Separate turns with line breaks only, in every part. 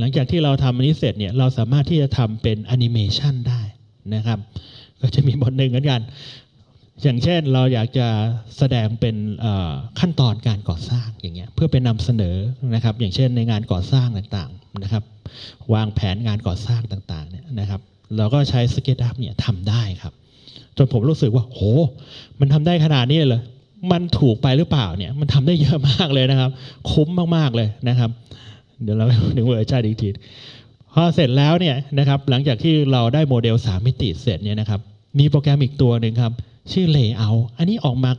หลังจากที่เราทำอันนี้เสร็จเนี่ยเราสามารถที่จะทำเป็นแอนิเมชันได้นะครับ ก็จะมีบทหนึ่งเหมือนกัน อย่างเช่นเราอยากจะแสดงเป็นขั้นตอนการก่อสร้างอย่างเงี้ยเพื่อเป็นนำเสนอนะครับ อย่างเช่นในงานก่อสร้างต่างๆนะครับ วางแผนงานก่อสร้างต่างๆเนี่ยนะครับ เราก็ใช้สเก็ตอัพเนี่ยทำได้ครับจนผมรู้สึกว่า โห มันทำได้ขนาดนี้เลยมันถูกไปหรือเปล่าเนี่ยมันทำได้เยอะมากเลยนะครับ คุ้มมากๆเลยนะครับ เดี๋ยวเราถึงเวอร์ชันอีกทีพอเสร็จแล้วเนี่ยนะครับหลังจากที่เราได้โมเดล 3 มิติเสร็จเนี่ยนะครับมีโปรแกรมอีกตัวหนึ่งครับ ชื่อ Layout อันนี้ออกมา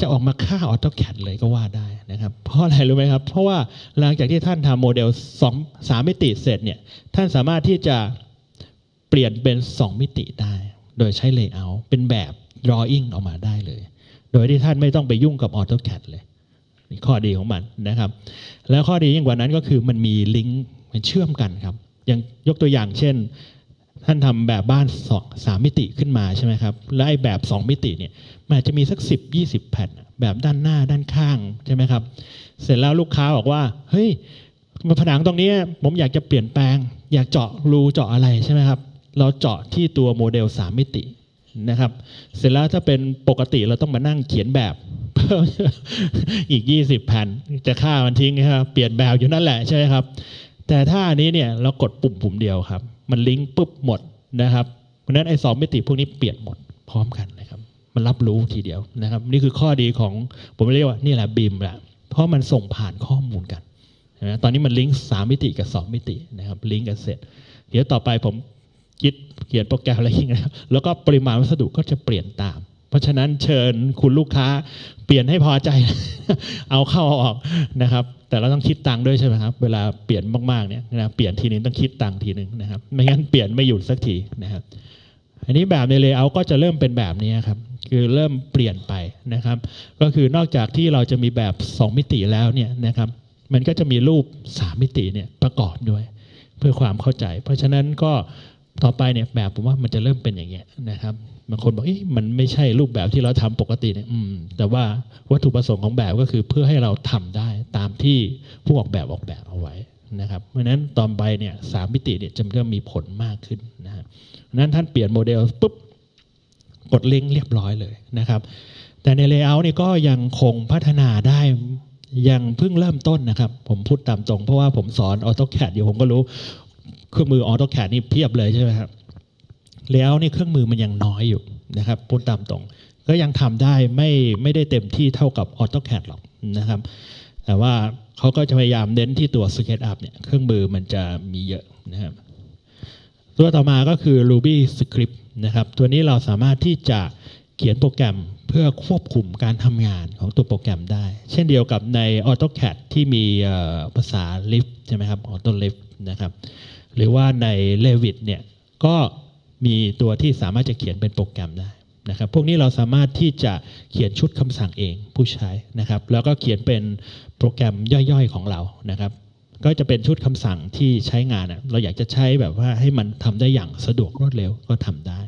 จะออกมาฆ่า AutoCAD เลยก็ว่าได้นะครับ เพราะอะไรรู้ไหมครับ เพราะว่าหลังจากที่ท่านทำโมเดล2 3มิติเสร็จเนี่ยท่านสามารถที่จะเปลี่ยนเป็น 2 มิติได้ โดยใช้ Layout เป็นแบบ Drawing ออกมาได้เลย โดยที่ท่านไม่ต้องไปยุ่งกับ AutoCAD เลย ข้อดีของมันนะครับ แล้วข้อดียิ่งกว่านั้นก็คือมันมีลิงก์มันเชื่อมกันครับ อย่างยกตัวอย่างเช่น ท่านทำแบบบ้านสองสามมิติขึ้นมาใช่ไหมครับแล้วไอ้แบบ 2 มิติเนี่ยมันจะมีสัก 10 20 แผ่นแบบด้านหน้าด้านข้างใช่ไหมครับ เสร็จแล้วลูกค้าบอกว่าเฮ้ยมาผนังตรงนี้ผมอยากจะเปลี่ยนแปลง อยากเจาะรูเจาะอะไรใช่ไหมครับ เราเจาะที่ตัวโมเดล 3 มิติ นะครับ เสร็จแล้วถ้าเป็นปกติเราต้องมานั่งเขียนแบบเพิ่มอีก 20แผ่นจะฆ่ามันทิ้งนะครับเปลี่ยนแบบอยู่นั่นแหละใช่ไหมครับ แต่ถ้าอันนี้เนี่ยเรากดปุ่มปุ่มเดียวครับ มันลิงก์ปุ๊บหมดนะครับเพราะนั้นไอ้สองมิติพวกนี้เปลี่ยนหมดพร้อมกันนะครับ มันรับรู้ทีเดียวนะครับ นี่คือข้อดีของผมเรียกว่านี่แหละบีมแหละเพราะมันส่งผ่านข้อมูลกันนไหมตอนนี้มันลิงก์สามมิติกับสองมิตินะครับลิงก์กันเสร็จ เดี๋ยวต่อไปผม คิดเขียนโปรแกรมอะไรอย่างเงี้ยแล้วก็ปริมาณวัสดุก็จะเปลี่ยนตาม เพราะฉะนั้นเชิญคุณลูกค้าเปลี่ยนให้พอใจ เอาเข้าอาออกนะครับ แต่เราต้องคิดตังค์ด้วยใช่ไหมครับ เวลาเปลี่ยนมากๆเนี่ยนะเปลี่ยนทีนึงต้องคิดตังค์ทีนึงนะครับ ไม่งั้นเปลี่ยนไม่หยุดสักทีนะครับ อันนี้แบบในเลเยอร์ก็จะเริ่มเป็นแบบนี้ครับคือเริ่มเปลี่ยนไปนะครับ ก็คือนอกจากที่เราจะมีแบบ 2 มิติแล้วเนี่ยนะครับ มันก็จะมีรูป 3 มิติเนี่ยประกอบด้วย เพื่อความเข้าใจ เพราะฉะนั้นก็ ต่อไปเนี่ยแบบผมว่ามันจะเริ่มเป็นอย่างเงี้ยนะครับบางคนบอกเอ๊ะมันไม่ใช่รูปแบบที่เราทำปกติเนี่ยอืมแต่ว่าวัตถุประสงค์ของแบบก็คือเพื่อให้เราทำได้ตามที่ผู้ออกแบบออกแบบเอาไว้นะครับ เพราะฉะนั้นตอนไปเนี่ยสามมิติเนี่ยจะเริ่มมีผลมากขึ้นนะฮะเพราะนั้นท่านเปลี่ยนโมเดลปุ๊บกดลิงก์เรียบร้อยเลยนะครับ แต่ใน Layout เนี่ก็ยังคงพัฒนาได้ยังเพิ่งเริ่มต้นนะครับ ผมพูดตามตรงเพราะว่าผมสอน AutoCAD อยู่ผมก็รู้ เครื่องมือ AutoCAD นี่เพียบเลยใช่ไหมครับแล้วนี่เครื่องมือมันยังน้อยอยู่นะครับพูดตามตรง ก็ยังทำได้ไม่ไม่ได้เต็มที่เท่ากับ AutoCAD หรอกนะครับ แต่ว่าเขาก็จะพยายามเน้นที่ตัว SketchUp เนี่ยเครื่องมือมันจะมีเยอะนะครับตัวต่อมาก็คือ Ruby Script นะครับตัวนี้เราสามารถที่จะเขียนโปรแกรมเพื่อควบคุมการทำงานของตัวโปรแกรมได้ เช่นเดียวกับใน AutoCAD ที่มีภาษา Lift ใช่ไหมครับ Auto Lift นะครับ หรือว่าใน Revit เนี่ยก็มีตัวที่สามารถจะเขียนเป็นโปรแกรมได้นะครับพวกนี้เราสามารถที่จะเขียนชุดคำสั่งเองผู้ใช้นะครับ แล้วก็เขียนเป็นโปรแกรมย่อยๆของเรานะครับ ก็จะเป็นชุดคำสั่งที่ใช้งานเราอยากจะใช้แบบว่าให้มันทำได้อย่างสะดวกรวดเร็วก็ทำได้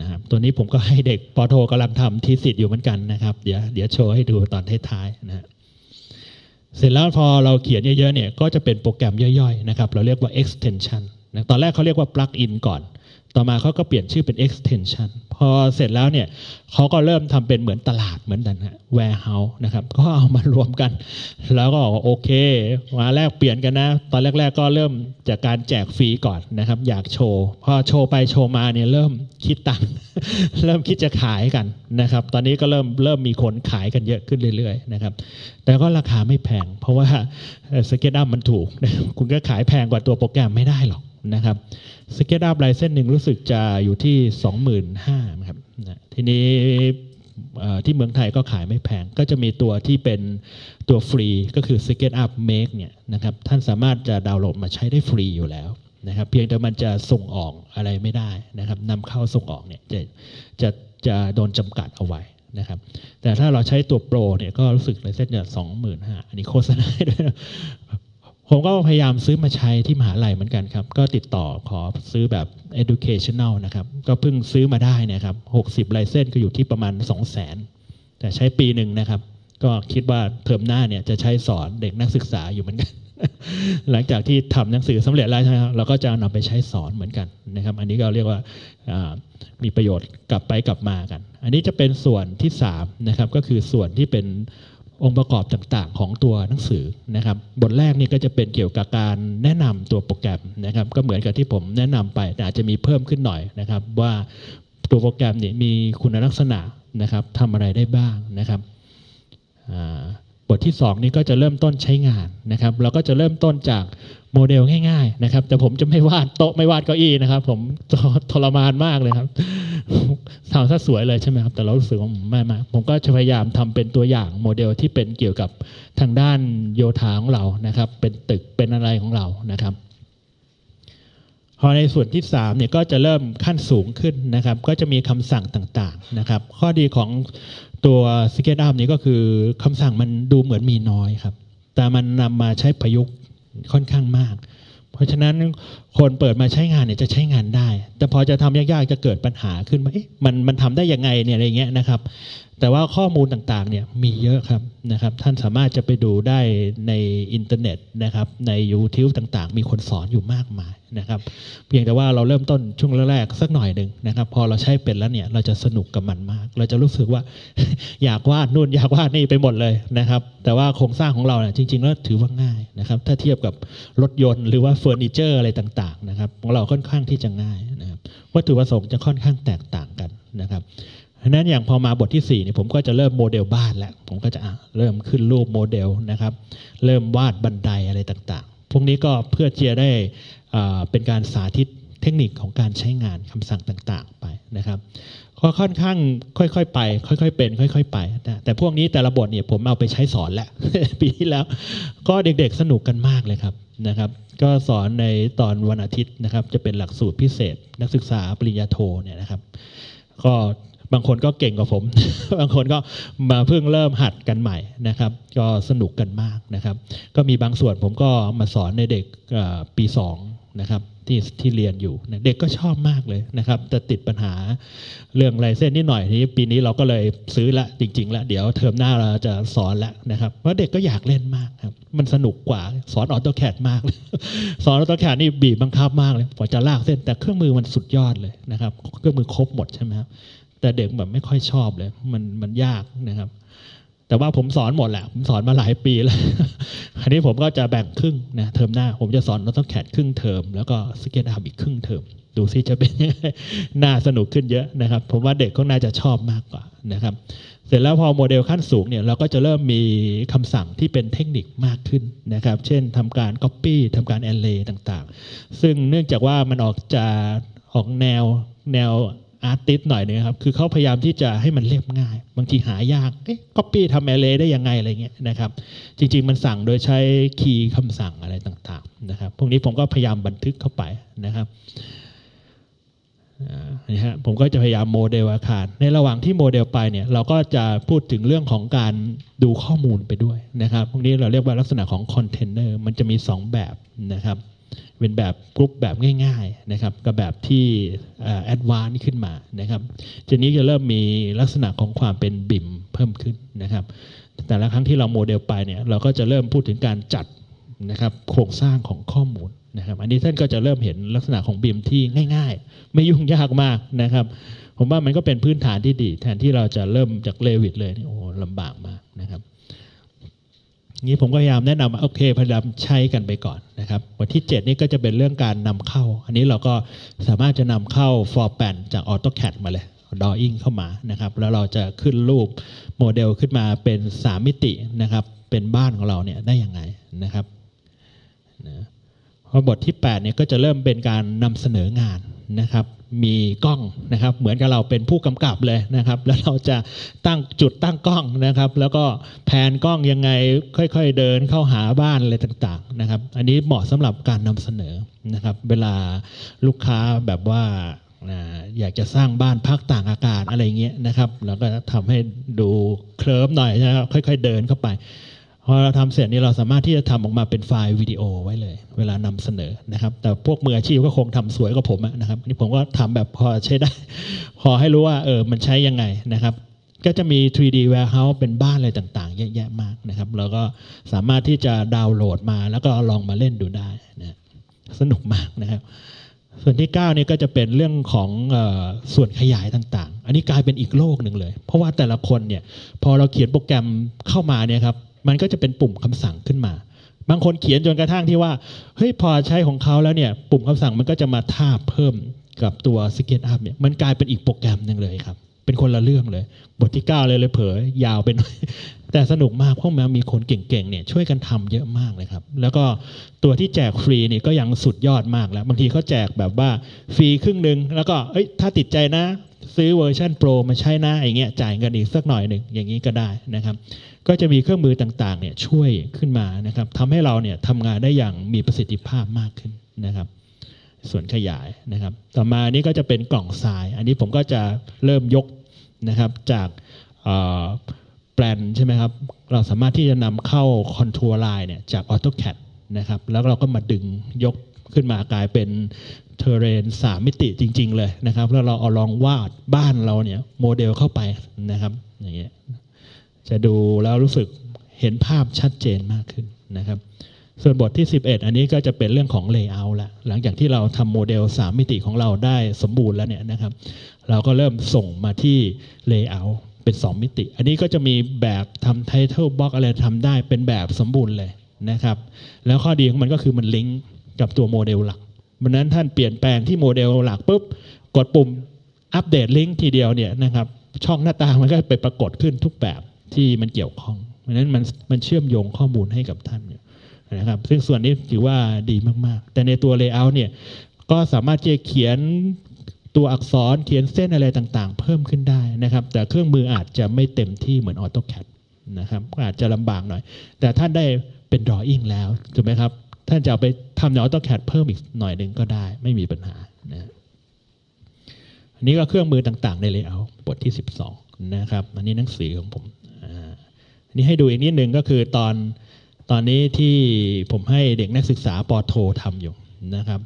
นะครับตัวนี้ผมก็ให้เด็กปอโทกำลังทำทีสิทธิ์อยู่เหมือนกันนะครับ เดี๋ยวเดี๋ยวโชว์ให้ดูตอนท้ายๆนะฮะ เสร็จแล้วพอเราเขียนเยอะๆเนี่ยก็จะเป็นโปรแกรมย่อยๆนะครับเราเรียกว่า extension นะตอนแรกเขาเรียกว่า plug in ก่อน ต่อมาเขาก็เปลี่ยนชื่อเป็น extension พอเสร็จแล้วเนี่ยเขาก็เริ่มทำเป็นเหมือนตลาดเหมือนกันฮะ warehouse นะครับก็เอามารวมกัน แล้วก็โอเค มาแลกเปลี่ยนกันนะ ตอนแรก ๆ ก็เริ่มจากการแจกฟรีก่อนนะครับ อยากโชว์ พอโชว์ไปโชว์มาเนี่ยเริ่มคิดตังค์เริ่มคิดจะขายกันนะครับ ตอนนี้ก็เริ่มเริ่มมีคนขายกันเยอะขึ้นเรื่อยๆนะครับแต่ก็ราคาไม่แพง เพราะว่าสเก็ตอัพมันถูก คุณก็ขายแพงกว่าตัวโปรแกรมไม่ได้หรอกนะครับ สเก็ตอัพลายเส้นหนึ่งรู้สึกจะอยู่ที่ 25,000ครับนะทีนี้ที่เมืองไทยก็ขายไม่แพง ก็จะมีตัวที่เป็นตัวฟรีก็คือ s k e t Up Make เนี่ยนะครับท่านสามารถจะดาวน์โหลดมาใช้ได้ฟรีอยู่แล้วนะครับเพียงแต่มันจะส่งออกอะไรไม่ได้นะครับนำเข้าส่งออกเนี่ยจะจะจะโดนจำกัดเอาไว้นะครับแต่ถ้าเราใช้ตัวโปรเนี่ยก็รู้สึกเลยเส้นเนี่ยสองหมื่นห้าอันนี้โฆษณาให้ด้วย ผมก็พยายามซื้อมาใช้ที่มหาลัยเหมือนกันครับ ก็ติดต่อขอซื้อแบบ educational นะครับ ก็เพิ่งซื้อมาได้นะครับหกสิบลายเส้นก็อยู่ที่ประมาณ 2 0 0 0 0 0แต่ใช้ปีหนึ่งนะครับ ก็คิดว่าเทอมหน้าเนี่ยจะใช้สอนเด็กนักศึกษาอยู่เหมือนกัน หลังจากที่ทำหนังสือสำเร็จแล้วใช่ไหมครับเราก็จะนำไปใช้สอนเหมือนกันนะครับ อันนี้ก็เรียกว่าอ่ามีประโยชน์กลับไปกลับมากัน อันนี้จะเป็นส่วนที่3นะครับก็คือส่วนที่เป็น องค์ประกอบต่างๆ ของตัวหนังสือนะครับ บทแรกนี่ก็จะเป็นเกี่ยวกับการแนะนำตัวโปรแกรมนะครับ ก็เหมือนกับที่ผมแนะนำไปแต่อาจจะมีเพิ่มขึ้นหน่อยนะครับ ว่าตัวโปรแกรมนี่มีคุณลักษณะนะครับทำอะไรได้บ้างนะครับบทที่ 2 นี้ก็จะเริ่มต้นใช้งานนะครับ เราก็จะเริ่มต้นจากโมเดลง่าย ๆ นะครับ แต่ผมจะไม่วาดโต๊ะไม่วาดเก้าอี้นะครับ ผมทรมานมากเลยครับ ทำซะสวยเลยใช่ไหมครับ แต่เรารู้สึกว่าไม่มากผมก็จะพยายามทำเป็นตัวอย่างโมเดลที่เป็นเกี่ยวกับทางด้านโยธาของเรานะครับ เป็นตึกเป็นอะไรของเรานะครับพอในส่วนที่3เนี่ยก็จะเริ่มขั้นสูงขึ้นนะครับ ก็จะมีคำสั่งต่างๆนะครับ ข้อดีของตัว s k e t Up นี้ก็คือคำสั่งมันดูเหมือนมีน้อยครับ แต่มันนำมาใช้ประยุกต์ค่อนข้างมาก เพราะฉะนั้นคนเปิดมาใช้งานเนี่ยจะใช้งานได้ แต่พอจะทำยากๆจะเกิดปัญหาขึ้นมาเอ๊ะมันมันทำได้ยังไงเนี่ยอะไรเงี้ยนะครับ แต่ว่าข้อมูลต่างๆเนี่ยมีเยอะครับนะครับ ท่านสามารถจะไปดูได้ในอินเทอร์เน็ตนะครับใน YouTube ต่างๆ มีคนสอนอยู่มากมายนะครับ เพียงแต่ว่าเราเริ่มต้นช่วงแรกๆสักหน่อยหนึ่งนะครับ พอเราใช้เป็นแล้วเนี่ยเราจะสนุกกับมันมาก เราจะรู้สึกว่า อยากวาดนู่นอยากวาดนี่ไปหมดเลยนะครับ แต่ว่าโครงสร้างของเราเนี่ยจริงๆแล้วถือว่าง่ายนะครับ ถ้าเทียบกับรถยนต์หรือว่าเฟอร์นิเจอร์อะไรต่างๆนะครับของเราค่อนข้างที่จะง่ายนะครับวัตถุประสงค์จะค่อนข้างแตกต่างกันนะครับ ฉะนั้นอย่างพอมาบทที่4เนี่ยผมก็จะเริ่มโมเดลบ้านแล้ว ผมก็จะเริ่มขึ้นรูปโมเดลนะครับ เริ่มวาดบันไดอะไรต่างๆ พวกนี้ก็เพื่อที่จะได้เป็นการสาธิตเทคนิคของการใช้งานคำสั่งต่างๆไปนะครับก็ค่อนข้างค่อยๆไป ค่อยๆเป็น ค่อยๆไปนะแต่พวกนี้แต่ละบทเนี่ยผมเอาไปใช้สอนแล้วปีที่แล้ว ก็เด็กๆสนุกกันมากเลยครับนะครับ ก็สอนในตอนวันอาทิตย์นะครับ จะเป็นหลักสูตรพิเศษ นักศึกษาปริญญาโทเนี่ยนะครับ ก็ บางคนก็เก่งกว่าผม บางคนก็มาเพิ่งเริ่มหัดกันใหม่นะครับ ก็สนุกกันมากนะครับ ก็มีบางส่วนผมก็มาสอนในเด็กปีสองนะครับที่ที่เรียนอยู่เด็กก็ชอบมากเลยนะครับ แต่ติดปัญหาเรื่องลายเส้นนิดหน่อยทีนี้ปีนี้เราก็เลยซื้อละจริงๆล้วเดี๋ยวเทอมหน้าเราจะสอนล้วนะครับเพราะเด็กก็อยากเล่นมากครับ มันสนุกกว่าสอนออโตแคดมากเลยสอนออโตแคดนี่บีบบังคับมากเลยกว่าจะลากเส้นแต่เครื่องมือมันสุดยอดเลยนะครับเครื่องมือครบหมดใช่ไหมครับ แต่เด็กแบบไม่ค่อยชอบเลย มันมันยากนะครับ แต่ว่าผมสอนหมดแหละ ผมสอนมาหลายปีแล้วคราวนี้ผมก็จะแบ่งครึ่งนะเทอมหน้า ผมจะสอนนอตแคดครึ่งเทอม แล้วก็สเก็ตอาร์อีกครึ่งเทอม ดูซิจะเป็นยังไงน่าสนุกขึ้นเยอะนะครับ ผมว่าเด็กก็น่าจะชอบมากกว่านะครับ เสร็จแล้วพอโมเดลขั้นสูงเนี่ยเราก็จะเริ่มมีคำสั่งที่เป็นเทคนิคมากขึ้นนะครับ เช่นทำการ Copy ทำการ Array ต่างๆ ซึ่งเนื่องจากว่ามันออกจะออกแนวแนว อาร์ติสหน่อยนึงครับ คือเขาพยายามที่จะให้มันเรียบง่าย บางทีหายาก เอ๊ะ Copy ทำ Array ได้ยังไงอะไรเงี้ยนะครับ จริง ๆ มันสั่งโดยใช้คีย์คำสั่งอะไรต่างๆนะครับ พวกนี้ผมก็พยายามบันทึกเข้าไปนะครับอ่านี่ฮะผมก็จะพยายามโมเดลอาคาร ในระหว่างที่โมเดลไปเนี่ยเราก็จะพูดถึงเรื่องของการดูข้อมูลไปด้วยนะครับ พวกนี้เราเรียกว่าลักษณะของคอนเทนเนอร์ มันจะมี 2 แบบนะครับ เป็นแบบกรุ๊ปแบบง่ายๆนะครับกับแบบที่แอดวานซ์ขึ้นมานะครับทีนี้จะเริ่มมีลักษณะของความเป็นบิมเพิ่มขึ้นนะครับ แต่ละครั้งที่เราโมเดลไปเนี่ยเราก็จะเริ่มพูดถึงการจัดนะครับโครงสร้างของข้อมูลนะครับ อันนี้ท่านก็จะเริ่มเห็นลักษณะของบิมที่ง่าย ๆ ไม่ยุ่งยากมากนะครับ ผมว่ามันก็เป็นพื้นฐานที่ดี แทนที่เราจะเริ่มจากเลวิตเลยนี่โอ้ลำบากมากนะครับนี้ผมก็พยายามแนะนำว่าโอเคพยายามใช้กันไปก่อน นะครับวันที่ 7 นี่ก็จะเป็นเรื่องการนำเข้า อันนี้เราก็สามารถจะนำเข้า for pan จาก AutoCAD มาเลย drawing เข้ามานะครับแล้วเราจะขึ้นรูปโมเดลขึ้นมาเป็น 3 มิตินะครับเป็นบ้านของเราเนี่ยได้ยังไงนะครับนะพอบทที่8เนี่ยก็จะเริ่มเป็นการนำเสนองานนะครับ มีกล้องนะครับ เหมือนกับเราเป็นผู้กำกับเลยนะครับ แล้วเราจะตั้งจุดตั้งกล้องนะครับ แล้วก็แผนกล้องยังไงค่อย ๆ เดินเข้าหาบ้านอะไรต่างๆนะครับ อันนี้เหมาะสำหรับการนำเสนอนะครับ เวลาลูกค้าแบบว่าอยากจะสร้างบ้านพักต่างอากาศอะไรเงี้ยนะครับ แล้วก็ทำให้ดูเคลิ้มหน่อยนะครับค่อย ๆ เดินเข้าไป พอเราทำเสร็จนี่เราสามารถที่จะทำออกมาเป็นไฟล์วิดีโอไว้เลย เวลานำเสนอนะครับ แต่พวกมืออาชีพก็คงทำสวยกว่าผมนะครับอันนี่ผมก็ทำแบบพอใช้ได้ พอให้รู้ว่าเออมันใช้ยังไงนะครับ ก็จะมี 3D warehouse เป็นบ้านอะไรต่างๆ เยอะแยะมากนะครับ แล้วก็สามารถที่จะดาวน์โหลดมา แล้วก็ลองมาเล่นดูได้นะสนุกมากนะครับ ส่วนที่9นี่ก็จะเป็นเรื่องของออส่วนขยายต่างๆ อันนี้กลายเป็นอีกโลกหนึ่งเลย เพราะว่าแต่ละคนเนี่ยพอเราเขียนโปรแกรมเข้ามาเนี่ยครับ มันก็จะเป็นปุ่มคำสั่งขึ้นมา บางคนเขียนจนกระทั่งที่ว่าเฮ้ยพอใช้ของเขาแล้วเนี่ย ปุ่มคำสั่งมันก็จะมาทาบเพิ่มกับตัว SketchUp เนี่ยมันกลายเป็นอีกโปรแกรมหนึ่งเลยครับ เป็นคนละเรื่องเลย บทที่ 9 เลยเลยเผยยาวไปหน่อยแต่สนุกมากเพราะมันมีคนเก่งๆเนี่ยช่วยกันทำเยอะมากเลยครับ แล้วก็ตัวที่แจกฟรีเนี่ยก็ยังสุดยอดมากแล้ว บางทีเขาแจกแบบว่าฟรีครึ่งหนึ่งแล้วก็เอ้ยถ้าติดใจนะ ซื้อเวอร์ชันโปรมาใช้หนะอย่างเงี้ยจ่ายเงินอีกสักหน่อยหนึ่งอย่างนี้ก็ได้นะครับก็จะมีเครื่องมือต่างๆเนี่ยช่วยขึ้นมานะครับทำให้เราเนี่ยทำงานได้อย่างมีประสิทธิภาพมากขึ้นนะครับ ส่วนขยายนะครับ ต่อมานี้ก็จะเป็นกล่องทราย อันนี้ผมก็จะเริ่มยกนะครับจากแปลนใช่ไหมครับเราสามารถที่จะนำเข้าคอนทัวร์ไลน์เนี่ยจาก AutoCAD นะครับแล้วเราก็มาดึงยกขึ้นมากลายเป็น เทเรนสามมิติจริง ๆ เลยนะครับ แล้วเราเอาลองวาดบ้านเราเนี่ยโมเดลเข้าไปนะครับอย่างเงี้ยจะดูแล้วรู้สึกเห็นภาพชัดเจนมากขึ้นนะครับ ส่วนบทที่ 11 อันนี้ก็จะเป็นเรื่องของ Layout ละหลังจากที่เราทำโมเดล 3 มิติของเราได้สมบูรณ์แล้วเนี่ยนะครับ เราก็เริ่มส่งมาที่ Layout เป็น 2 มิติ อันนี้ก็จะมีแบบทำ Title Box อะไรทำได้เป็นแบบสมบูรณ์เลยนะครับ แล้วข้อดีของมันก็คือมันลิงก์กับตัวโมเดลหลัก วันนั้นท่านเปลี่ยนแปลงที่โมเดลหลักปุ๊บ กดปุ่มอัปเดตลิงก์ทีเดียวเนี่ยนะครับช่องหน้าต่างมันก็ไปปรากฏขึ้นทุกแบบที่มันเกี่ยวข้องเพราะนั้นมันมันเชื่อมโยงข้อมูลให้กับท่านอยู่นะครับซึ่งส่วนนี้ถือว่าดีมาก ๆ แต่ในตัว Layout เนี่ยก็สามารถที่จะเขียนตัวอักษรเขียนเส้นอะไรต่างๆ เพิ่มขึ้นได้นะครับ แต่เครื่องมืออาจจะไม่เต็มที่เหมือน AutoCAD นะครับก็อาจจะลำบากหน่อย แต่ท่านได้เป็น drawing แล้วถูกไหมครับ ท่านจะเอาไปทำใน AutoCAD เพิ่มอีกหน่อยหนึ่งก็ได้ ไม่มีปัญหานะอันนี้ก็เครื่องมือต่างๆใน Layout บทที่ 12 นะครับ อันนี้หนังสือของผมอันนี้ให้ดูอีกนิดหนึ่งก็คือตอนตอนนี้ที่ผมให้เด็กนักศึกษาปอโททำอยู่นะครับ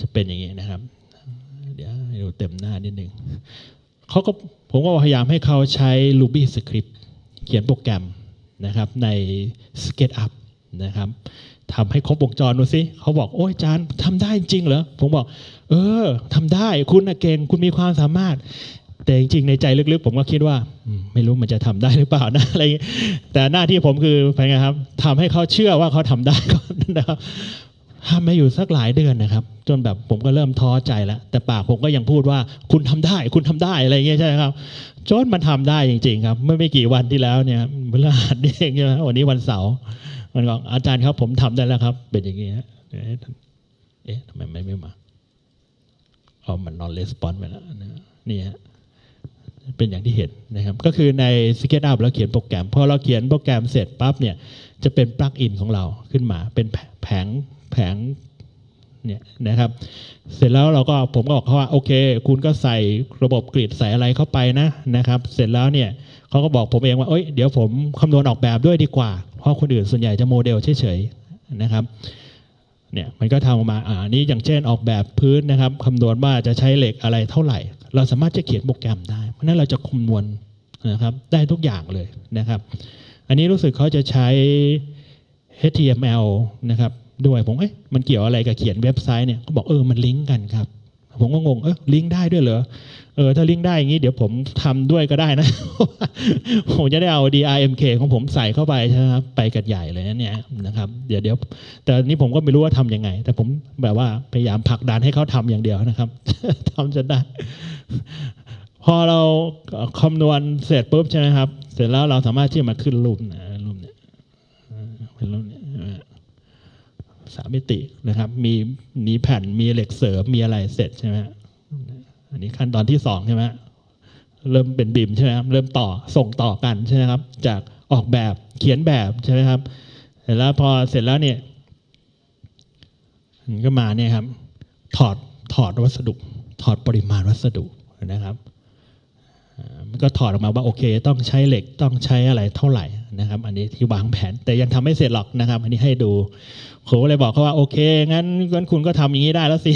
จะเป็นอย่างนี้นะครับ เดี๋ยวให้ดูเต็มหน้านิดหนึ่งเขาก็ผมก็พยายามให้เขาใช้ Ruby Script เขียนโปรแกรมนะครับใน SketchUp นะครับทำให้ครบวงจรดูสิเขาบอกโอ้ยอาจารย์ทำได้จริงเหรอผมบอก เออทำได้คุณนะเก่งคุณมีความสามารถ แต่จริงๆในใจลึกๆ ผมก็คิดว่า ไม่รู้มันจะทำได้หรือเปล่านะอะไรอย่างงี้แต่หน้าที่ผมคือเป็นไงครับทำให้เขาเชื่อว่าเขาทำได้ก่อนนะครับทำมาอยู่สักหลายเดือนนะครับ จนแบบผมก็เริ่มท้อใจแล้ว แต่ปากผมก็ยังพูดว่าคุณทำได้ คุณทำได้อะไรอย่างเงี้ยใช่ไหมครับจนมันทำได้จริง ๆ ครับ เมื่อไม่กี่วันที่แล้วเนี่ยเมื่อหัสเองใช่ไหมวันนี้วันเสาร์ มันบอกอาจารย์ครับผมทำได้แล้วครับ เป็นอย่างงี้ฮะเอ๊ะทำไมไม่ไม่มาเอามันนอนレスปอนไปแล้วนะนี่ฮะเป็นอย่างที่เห็นนะครับ ก็คือใน SketchUp เราเขียนโปรแกรมพอเราเขียนโปรแกรมเสร็จปั๊บเนี่ยจะเป็นปลั๊กอินของเราขึ้นมา เป็นแผงแผงเนี่ยนะครับ เสร็จแล้วเราก็ผมก็บอกเขาว่าโอเค คุณก็ใส่ระบบกริดใส่อะไรเข้าไปนะนะครับ เสร็จแล้วเนี่ยเขาก็บอกผมเองว่าเอ้ยเดี๋ยวผมคำนวณออกแบบด้วยดีกว่า ราะคนอื่นส่วนใหญ่จะโมเดลเฉยๆนะครับเนี่ยมันก็ทำออกมาอ่านี้อย่างเช่นออกแบบพื้นนะครับคำนวณว่าจะใช้เหล็กอะไรเท่าไหร่ เราสามารถจะเขียนโปรแกรมได้ เพราะนั้นเราจะคำนวณนะครับได้ทุกอย่างเลยนะครับ อันนี้รู้สึกเขาจะใช้ HTML นะครับด้วยผมเอ๊ะมันเกี่ยวอะไรกับเขียนเว็บไซต์เนี่ยเขาบอกเออมันลิงก์กันครับ ผมก็งงเออลิงก์ได้ด้วยเหรอเออถ้าลิงก์ได้อย่างนี้เดี๋ยวผมทำด้วยก็ได้นะ ผมจะได้เอา DRMK ของผมใส่เข้าไปใช่ไหมครับไปกันใหญ่เลยนะเนี่ยนะครับเดี๋ยวเดี๋ยวแต่อันนี้ผมก็ไม่รู้ว่าทำยังไง แต่ผมแบบว่าพยายามผลักดันให้เขาทำอย่างเดียวนะครับทำจนได้ พอเราคำนวณเสร็จปุ๊บใช่ไหมครับ เสร็จแล้วเราสามารถที่จะมาขึ้นรูปนะรูปเนี่ยเป็นรูปเนี่ย สามมิตินะครับ มีมีแผ่นมีเหล็กเสริมมีอะไรเสร็จใช่ไหมอันนี้ขั้นตอนที่สองใช่ไหมเริ่มเป็นบิมใช่ไหมครับเริ่มต่อส่งต่อกันใช่ไหมครับ จากออกแบบเขียนแบบใช่ไหมครับเสร็จแล้วพอเสร็จแล้วเนี่ยมันก็มาเนี่ยครับ ถอดถอดวัสดุ ถอดปริมาณวัสดุนะครับมันก็ถอดออกมาว่าโอเค ต้องใช้เหล็กต้องใช้อะไรเท่าไหร่ นะครับ อันนี้ที่วางแผนแต่ยังทำไม่เสร็จหรอกนะครับ อันนี้ให้ดูผมเลยบอกเขาว่าโอเคงั้นงั้นคุณก็ทำอย่างนี้ได้แล้วสิ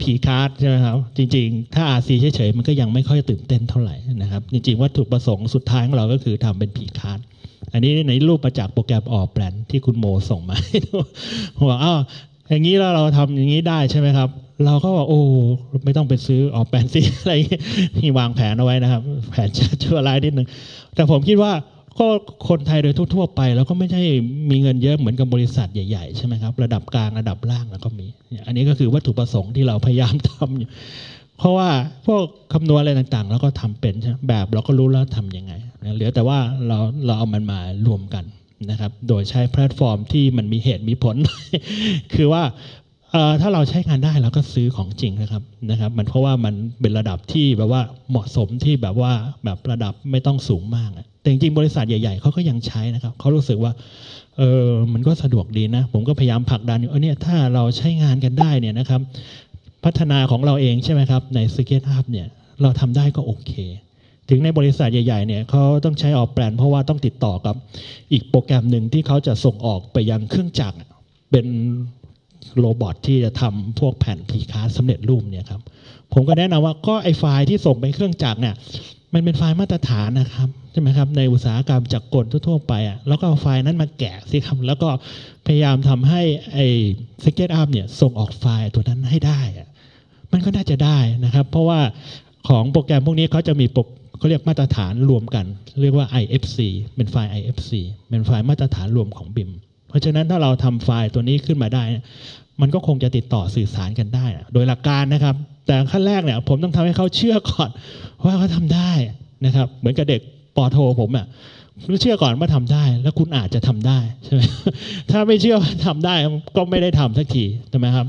ผีคาร์ดใช่ไหมครับ จริง ๆ ถ้า RC เฉยๆมันก็ยังไม่ค่อยตื่นเต้นเท่าไหร่นะครับ จริง ๆ วัตถุประสงค์สุดท้ายของเราก็คือทำเป็นผีคาร์ดอันนี้ในรูปมาจากโปรแกรมออกแปลนที่คุณโมส่งมาให้ดูผมบอกอ้าวอย่างนี้แล้วเราทำอย่างนี้ได้ใช่ไหมครับ เราก็บอกโอ้ไม่ต้องไปซื้อออกแปนสิอะไรที่วางแผนเอาไว้นะครับ แผนจะชั่วร้ายนิดนึงแต่ผมคิดว่าก็คนไทยโดยทั่ว ๆ ไปเราก็ไม่ใช่มีเงินเยอะเหมือนกับบริษัทใหญ่ๆใช่ไหมครับระดับกลางระดับล่างแล้วก็มี อันนี้ก็คือวัตถุประสงค์ที่เราพยายามทำอยู่เพราะว่าพวกคำนวณอะไรต่างๆ แล้วก็ทำเป็นใช่ไหมแบบเราก็รู้แล้วทำยังไงเหลือแต่ว่าเราเราเอามันมารวมกันนะครับ โดยใช้แพลตฟอร์มที่มันมีเหตุมีผล คือว่า ถ้าเราใช้งานได้เราก็ซื้อของจริงนะครับนะครับ มันเพราะว่ามันเป็นระดับที่แบบว่าเหมาะสมที่แบบว่าแบบระดับไม่ต้องสูงมากอะแต่จริงๆบริษัทใหญ่ๆเขาก็ยังใช้นะครับเขารู้สึกว่าเออมันก็สะดวกดีนะ ผมก็พยายามผลักดันอยู่เออเนี่ยถ้าเราใช้งานกันได้เนี่ยนะครับ พัฒนาของเราเองใช่ไหมครับใน s k e t Up เนี่ยเราทำได้ก็โอเค ถึงในบริษัทใหญ่ๆเนี่ยเขาต้องใช้ออกแปลน เพราะว่าต้องติดต่อกับอีกโปรแกรมหนึ่งที่เขาจะส่งออกไปยังเครื่องจักรเป็น โรบอทที่จะทำพวกแผ่นพีคาสสำเร็จรูปเนี่ยครับผมก็แนะนำว่าก็ไอไฟล์ที่ส่งไปเครื่องจักรเนี่ยมันเป็นไฟล์มาตรฐานนะครับใช่ไหมครับในอุตสาหกรรมจักรกลทั่วๆไปอะแล้วก็เอาไฟล์นั้นมาแกะสิครับแล้วก็พยายามทำให้ไอ้สเก็ตอัพเนี่ยส่งออกไฟล์ตัวนั้นให้ได้อะมันก็น่าจะได้นะครับ เพราะว่าของโปรแกรมพวกนี้เขาจะมีปรเขาเรียกมาตรฐานรวมกัน เรียกว่า IFC เป็นไฟล์ IFC เป็นไฟล์มาตรฐานรวมของ BIM ราะฉะนั้นถ้าเราทำไฟล์ตัวนี้ขึ้นมาได้ มันก็คงจะติดต่อสื่อสารกันได้ โดยหลักการนะครับ แต่ขั้นแรกเนี่ยผมต้องทำให้เขาเชื่อก่อนว่าเขาทำได้นะครับ เหมือนกับเด็กปอโทผมอะเชื่อก่อนว่าทำได้ แล้วคุณอาจจะทำได้ใช่ไหมถ้าไม่เชื่อว่าทำได้ก็ไม่ได้ทำสักทีใช่ไหมครับ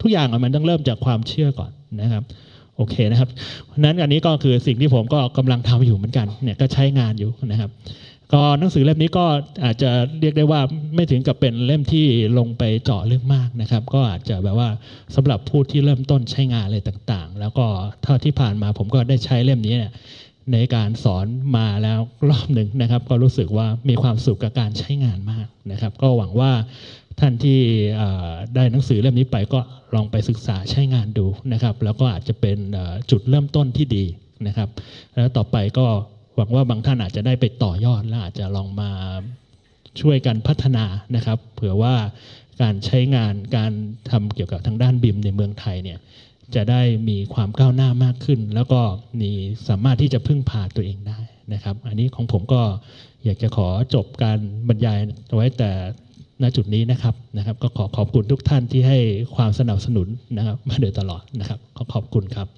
ทุกอย่างมันต้องเริ่มจากความเชื่อก่อนนะครับโอเคนะครับเพราะนั้นอันนี้ก็คือสิ่งที่ผมก็กำลังทำอยู่เหมือนกันเนี่ยก็ใช้งานอยู่นะครับ ก็หนังสือเล่มนี้ก็อาจจะเรียกได้ว่าไม่ถึงกับเป็นเล่มที่ลงไปเจาะลึกมากนะครับ ก็อาจจะแบบว่าสำหรับผู้ที่เริ่มต้นใช้งานอะไรต่างๆ แล้วก็เท่าที่ผ่านมาผมก็ได้ใช้เล่มนี้เนี่ยในการสอนมาแล้วรอบหนึ่งนะครับ ก็รู้สึกว่ามีความสุขกับการใช้งานมากนะครับ ก็หวังว่าท่านที่ได้หนังสือเล่มนี้ไปก็ลองไปศึกษาใช้งานดูนะครับ แล้วก็อาจจะเป็นจุดเริ่มต้นที่ดีนะครับ แล้วต่อไปก็ หวังว่าบางท่านอาจจะได้ไปต่อยอดและอาจจะลองมาช่วยกันพัฒนานะครับ เผื่อว่าการใช้งานการทำเกี่ยวกับทางด้านบิมในเมืองไทยเนี่ยจะได้มีความก้าวหน้ามากขึ้น แล้วก็มีสามารถที่จะพึ่งพาตัวเองได้นะครับ อันนี้ของผมก็อยากจะขอจบการบรรยายไว้แต่ณจุดนี้นะครับนะครับ ก็ขอขอบคุณทุกท่านที่ให้ความสนับสนุนนะครับ มาโดยตลอดนะครับ ขอขอบคุณครับ